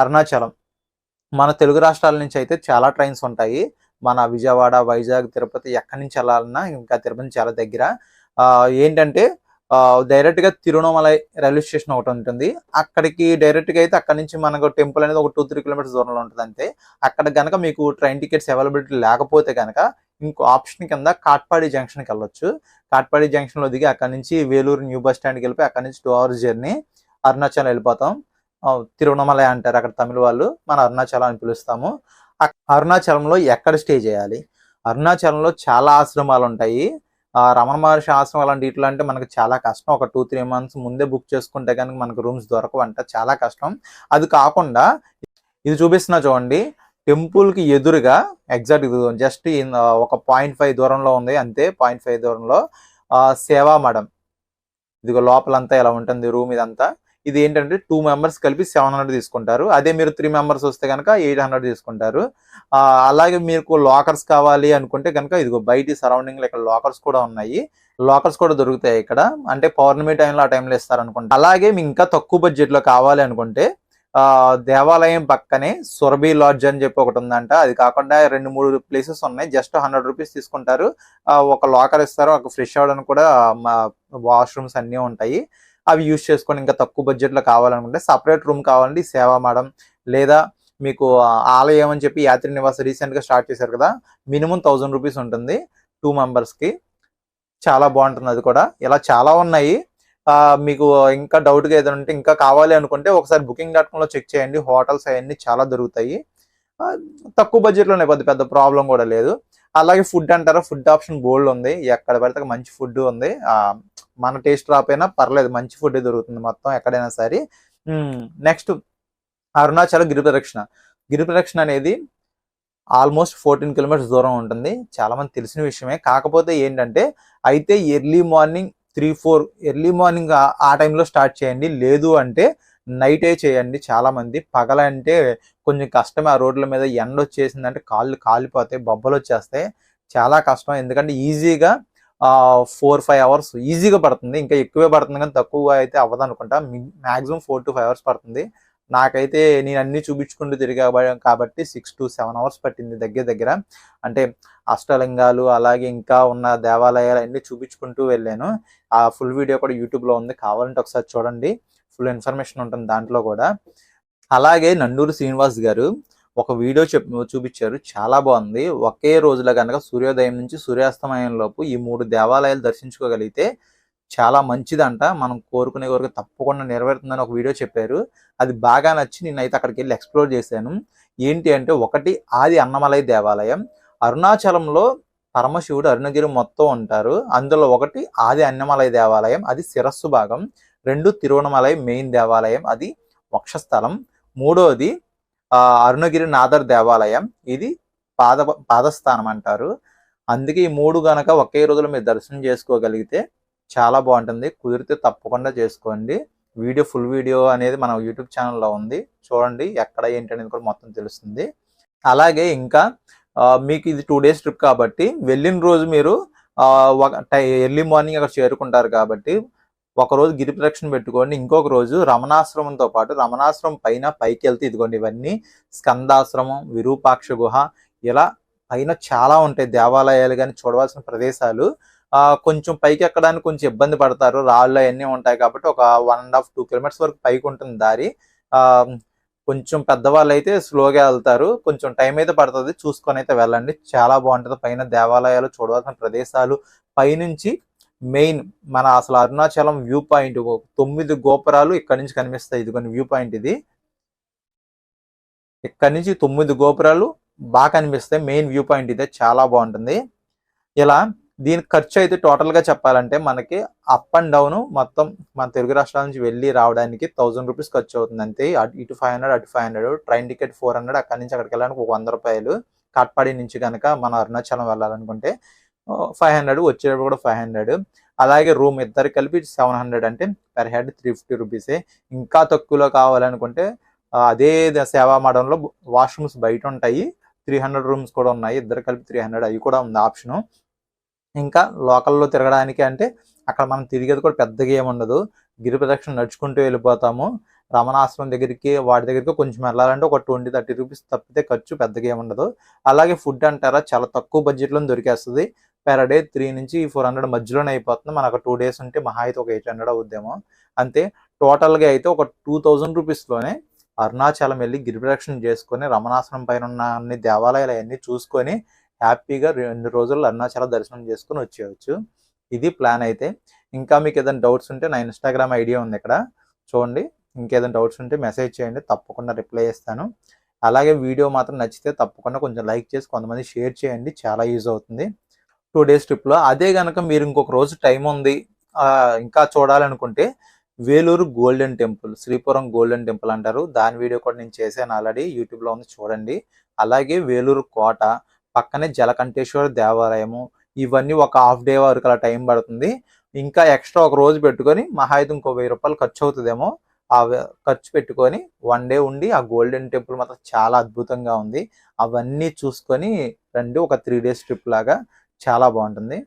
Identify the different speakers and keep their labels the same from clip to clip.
Speaker 1: అరుణాచలం. మన తెలుగు రాష్ట్రాల నుంచి అయితే చాలా ట్రైన్స్ ఉంటాయి. మన విజయవాడ వైజాగ్ తిరుపతి ఎక్కడి నుంచి వెళ్ళాలన్నా ఇంకా తిరుపతి చాలా దగ్గర. ఏంటంటే డైరెక్ట్గా తిరువణమలై రైల్వే స్టేషన్ ఒకటి ఉంటుంది. అక్కడికి డైరెక్ట్గా అయితే అక్కడ నుంచి మనకు టెంపుల్ అనేది ఒక టూ త్రీ కిలోమీటర్స్ దూరంలో ఉంటుంది అంతే. అక్కడ కనుక మీకు ట్రైన్ టికెట్స్ అవైలబిలిటీ లేకపోతే కనుక ఇంకో ఆప్షన్ కింద కాట్పాడి జంక్షన్కి వెళ్ళొచ్చు. కాట్పాడి జంక్షన్లో దిగి అక్కడ నుంచి వేలూరు న్యూ బస్ స్టాండ్కి వెళ్ళిపోయి అక్కడ నుంచి టూ అవర్స్ జర్నీ అరుణాచలం వెళ్ళిపోతాం. తిరువనమలై తిరువణమలై అంటారు అక్కడ తమిళ వాళ్ళు. మన అరుణాచలం అని పిలుస్తాము. అరుణాచలంలో ఎక్కడ స్టే చేయాలి? అరుణాచలంలో చాలా ఆశ్రమాలు ఉంటాయి. రమణ మహర్షి ఆశ్రమం అలాంటి ఇట్లా అంటే మనకు చాలా కష్టం. ఒక టూ త్రీ మంత్స్ ముందే బుక్ చేసుకుంటే కనుక మనకు రూమ్స్ దొరకవంట చాలా కష్టం. అది కాకుండా ఇది చూపిస్తున్నా చూడండి. టెంపుల్కి ఎదురుగా ఎగ్జాక్ట్ ఇది జస్ట్ ఒక పాయింట్ ఫైవ్ దూరంలో ఉంది. అంతే పాయింట్ ఫైవ్ దూరంలో ఆ, సేవా మఠం. ఇదిగో లోపలంతా ఇలా ఉంటుంది రూమ్ ఇదంతా. ఇది ఏంటంటే టూ మెంబర్స్ కలిపి సెవెన్ హండ్రెడ్ తీసుకుంటారు. అదే మీరు త్రీ మెంబర్స్ వస్తే కనుక ఎయిట్ హండ్రెడ్ తీసుకుంటారు. అలాగే మీకు లాకర్స్ కావాలి అనుకుంటే కనుక ఇదిగో బయట సరౌండింగ్లో ఇక్కడ లాకర్స్ కూడా ఉన్నాయి. లాకర్స్ కూడా దొరుకుతాయి ఇక్కడ. అంటే పౌర్ణమి టైంలో ఆ టైంలో ఇస్తారు అనుకుంటా అలాగే మీకు ఇంకా తక్కువ బడ్జెట్లో కావాలి అనుకుంటే దేవాలయం పక్కనే సురభి లాడ్జ్ అని చెప్పి ఒకటి ఉందంట. అది కాకుండా రెండు మూడు ప్లేసెస్ ఉన్నాయి. జస్ట్ హండ్రెడ్ రూపీస్ తీసుకుంటారు. ఒక లాకర్ ఇస్తారు. ఒక ఫ్రెష్ అవ్వడానికి కూడా వాష్రూమ్స్ అన్నీ ఉంటాయి. అవి యూజ్ చేసుకొని ఇంకా తక్కువ బడ్జెట్లో కావాలనుకుంటే సపరేట్ రూమ్ కావాలంటే సేవా మేడం లేదా మీకు ఆలయం అని చెప్పి యాత్రి నివాస్ రీసెంట్గా స్టార్ట్ చేశారు కదా మినిమం థౌజండ్ రూపీస్ ఉంటుంది. టూ మెంబర్స్కి చాలా బాగుంటుంది అది కూడా. ఇలా చాలా ఉన్నాయి. మీకు ఇంకా డౌట్గా ఏదైనా ఉంటే ఇంకా కావాలి అనుకుంటే ఒకసారి బుకింగ్ డాట్ కామ్లో చెక్ చేయండి. హోటల్స్ అవన్నీ చాలా దొరుకుతాయి. తక్కువ బడ్జెట్లోనే పెద్ద పెద్ద ప్రాబ్లం కూడా లేదు. అలాగే ఫుడ్ అంటారా ఫుడ్ ఆప్షన్ బోల్డ్ ఉంది. ఎక్కడ పడితే మంచి ఫుడ్ ఉంది. మన టేస్ట్ రాపోయినా పర్లేదు మంచి ఫుడ్ దొరుకుతుంది మొత్తం ఎక్కడైనా సరే. నెక్స్ట్ అరుణాచల్ గిరి ప్రదక్షిణ. గిరి ప్రదక్షిణ అనేది ఆల్మోస్ట్ ఫోర్టీన్ కిలోమీటర్స్ దూరం ఉంటుంది. చాలా మంది తెలిసిన విషయమే. కాకపోతే ఏంటంటే అయితే early morning three four early morning ఆ టైంలో స్టార్ట్ చేయండి. లేదు అంటే నైటే చేయండి. చాలామంది పగలంటే కొంచెం కష్టమే. ఆ రోడ్ల మీద ఎండ వచ్చేసిందంటే కాళ్ళు కాలిపోతాయి బొబ్బలు వచ్చేస్తాయి. చాలా కష్టం. ఎందుకంటే ఈజీగా ఫోర్ ఫైవ్ అవర్స్ ఈజీగా పడుతుంది. ఇంకా ఎక్కువే పడుతుంది కానీ తక్కువ అయితే అవ్వదు అనుకుంటా maximum four to five hours పడుతుంది. నాకైతే నేను అన్ని చూపించుకుంటూ తిరిగా కాబట్టి సిక్స్ టు సెవెన్ అవర్స్ పట్టింది దగ్గర దగ్గర. అంటే అష్టలింగాలు అలాగే ఇంకా ఉన్న దేవాలయాలు అన్నీ చూపించుకుంటూ వెళ్ళాను. ఆ ఫుల్ వీడియో కూడా యూట్యూబ్లో ఉంది. కావాలంటే ఒకసారి చూడండి. ఫుల్ ఇన్ఫర్మేషన్ ఉంటుంది దాంట్లో కూడా. అలాగే నండూరు శ్రీనివాస్ గారు ఒక వీడియో చెప్ చూపించారు. చాలా బాగుంది. ఒకే రోజులో కనుక సూర్యోదయం నుంచి సూర్యాస్తమయం లోపు ఈ మూడు దేవాలయాలు దర్శించుకోగలిగితే చాలా మంచిదంట. మనం కోరుకునే కోరిక తప్పకుండా నెరవేరుతుందని ఒక వీడియో చెప్పారు. అది బాగా నచ్చి నేనైతే అక్కడికి వెళ్ళి ఎక్స్ప్లోర్ చేశాను. ఏంటి అంటే ఒకటి ఆది అన్నమలై దేవాలయం. అరుణాచలంలో పరమశివుడు అరుణగిరి మొత్తం ఉంటారు. అందులో ఒకటి ఆది అన్నమలై దేవాలయం అది శిరస్సు భాగం. రెండు తిరువణమలై మెయిన్ దేవాలయం అది వక్షస్థలం. మూడోది అరుణగిరి నాదర్ దేవాలయం ఇది పాద పాదస్థానం అంటారు. అందుకే ఈ మూడు గనక ఒకే రోజులో మీరు దర్శనం చేసుకోగలిగితే చాలా బాగుంటుంది. కుదిరితే తప్పకుండా చేసుకోండి. వీడియో ఫుల్ వీడియో అనేది మన యూట్యూబ్ ఛానల్లో ఉంది. చూడండి ఎక్కడ ఏంటి అనేది కూడా మొత్తం తెలుస్తుంది. అలాగే ఇంకా మీకు ఇది టూ డేస్ ట్రిప్ కాబట్టి వెళ్ళిన రోజు మీరు ఎర్లీ మార్నింగ్ అక్కడ చేరుకుంటారు కాబట్టి ఒక రోజు గిరి ప్రదక్షిణ పెట్టుకోండి. ఇంకొక రోజు రమణాశ్రమంతో పాటు రమణాశ్రమం పైన పైకి వెళ్తే ఇదిగోండి ఇవన్నీ స్కందాశ్రమం విరూపాక్ష గుహ ఇలా పైన చాలా ఉంటాయి దేవాలయాలు కానీ చూడవలసిన ప్రదేశాలు. కొంచెం పైకి ఎక్కడానికి కొంచెం ఇబ్బంది పడతారు. రాళ్ళు అవన్నీ ఉంటాయి కాబట్టి ఒక one and half two kilometres వరకు పైకి ఉంటుంది దారి. కొంచెం పెద్దవాళ్ళు అయితే స్లోగా వెళ్తారు. కొంచెం టైం అయితే పడుతుంది. చూసుకొని అయితే వెళ్ళండి. చాలా బాగుంటుంది. పైన దేవాలయాలు చూడవలసిన ప్రదేశాలు. పైనుంచి మెయిన్ మన అసలు అరుణాచలం వ్యూ పాయింట్ తొమ్మిది గోపురాలు ఇక్కడ నుంచి కనిపిస్తాయి. ఇది కొన్ని వ్యూ పాయింట్ ఇది. ఇక్కడ నుంచి తొమ్మిది గోపురాలు బాగా కనిపిస్తాయి. మెయిన్ వ్యూ పాయింట్ ఇదే. చాలా బాగుంటుంది. ఇలా దీని ఖర్చు అయితే టోటల్గా చెప్పాలంటే మనకి అప్ అండ్ డౌన్ మొత్తం మన తెలుగు రాష్ట్రాల నుంచి వెళ్ళి రావడానికి థౌసండ్ రూపీస్ ఖర్చు అవుతుంది అంతే. ఇటు ఫైవ్ హండ్రెడ్ అటు five hundred train ticket four hundred అక్కడి నుంచి అక్కడికి వెళ్ళడానికి ఒక వంద రూపాయలు. కాట్పాడి నుంచి కనుక మన అరుణాచలం వెళ్ళాలనుకుంటే ఫైవ్ హండ్రెడ్ వచ్చేటప్పుడు కూడా ఫైవ్ హండ్రెడ్ అలాగే రూమ్ ఇద్దరు కలిపి సెవెన్ హండ్రెడ్ అంటే పెర్ హెడ్ త్రీ ఫిఫ్టీ రూపీసే ఇంకా తక్కువలో కావాలనుకుంటే అదే సేవా మఠంలో వాష్రూమ్స్ బయట ఉంటాయి. త్రీ హండ్రెడ్ రూమ్స్ కూడా ఉన్నాయి. ఇద్దరు కలిపి త్రీ హండ్రెడ్ అవి కూడా ఉంది ఆప్షను ఇంకా లోకల్లో తిరగడానికి అంటే అక్కడ మనం తిరిగేది కూడా పెద్దగా ఏముండదు ఉండదు. గిరి ప్రదక్షిణ నడుచుకుంటూ వెళ్ళిపోతాము. రమణాశ్రమం దగ్గరికి వాటి దగ్గరికి కొంచెం వెళ్ళాలంటే ఒక ట్వంటీ థర్టీ రూపీస్ తప్పితే ఖర్చు పెద్దగా ఏముండదు అలాగే ఫుడ్ అంటారా చాలా తక్కువ బడ్జెట్లో దొరికేస్తుంది. పెర్ డే త్రీ నుంచి ఫోర్ హండ్రెడ్ మధ్యలోనే అయిపోతుంది. మనకు టూ డేస్ ఉంటే మహా అయితే ఒక ఎయిట్ హండ్రెడ్ అవుద్దేమో. అంతే టోటల్గా అయితే ఒక టూ థౌజండ్ రూపీస్లోనే అరుణాచలం వెళ్ళి గిరిప్రదక్షిణ చేసుకొని రమణాశ్రమం పైన ఉన్న అన్ని దేవాలయాలు అవన్నీ చూసుకొని హ్యాపీగా రెండు రోజులు అరుణాచల దర్శనం చేసుకుని వచ్చేయచ్చు. ఇది ప్లాన్ అయితే. ఇంకా మీకు ఏదైనా డౌట్స్ ఉంటే నా ఇన్స్టాగ్రామ్ ఐడియా ఉంది ఇక్కడ. చూడండి. ఇంకేదైనా డౌట్స్ ఉంటే మెసేజ్ చేయండి. తప్పకుండా రిప్లై చేస్తాను. అలాగే వీడియో మాత్రం నచ్చితే తప్పకుండా కొంచెం లైక్ చేసి కొంతమంది షేర్ చేయండి. చాలా యూజ్ అవుతుంది. టూ డేస్ ట్రిప్లో అదే కనుక మీరు ఇంకొక రోజు టైం ఉంది ఇంకా చూడాలనుకుంటే Vellore golden temple Sripuram golden temple అంటారు. దాని వీడియో కూడా నేను చేశాను ఆల్రెడీ. యూట్యూబ్లో ఉంది చూడండి. అలాగే వేలూరు కోట పక్కనే జలకంఠేశ్వర దేవాలయము ఇవన్నీ ఒక హాఫ్ డే వరకు అలా టైం పడుతుంది. ఇంకా ఎక్స్ట్రా ఒక రోజు పెట్టుకొని మహా అయితే ఇంకో వెయ్యి రూపాయలు ఖర్చు అవుతుందేమో ఆ ఖర్చు పెట్టుకొని వన్ డే ఉండి ఆ గోల్డెన్ టెంపుల్ మాత్రం చాలా అద్భుతంగా ఉంది. అవన్నీ చూసుకొని రండి ఒక త్రీ డేస్ ట్రిప్ లాగా చాలా బాగుంటుంది.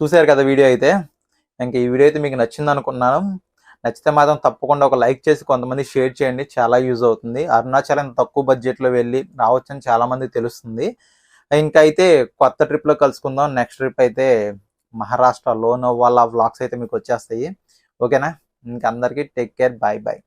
Speaker 1: చూశారు కదా వీడియో అయితే? ఇంకా ఈ వీడియో అయితే మీకు నచ్చింది అనుకున్నాను. నచ్చితే మాత్రం తప్పకుండా ఒక లైక్ చేసి కొంతమంది షేర్ చేయండి. చాలా యూజ్ అవుతుంది. అరుణాచలం తక్కువ బడ్జెట్లో వెళ్ళి రావచ్చని చాలామంది తెలుస్తుంది. ఇంకా అయితే కొత్త ట్రిప్లో కలుసుకుందాం. నెక్స్ట్ ట్రిప్ అయితే మహారాష్ట్ర లోన్ వాళ్ళ వ్లాగ్స్ అయితే మీకు వచ్చేస్తాయి. ఓకేనా? ఇంకా అందరికీ టేక్ కేర్. Bye bye.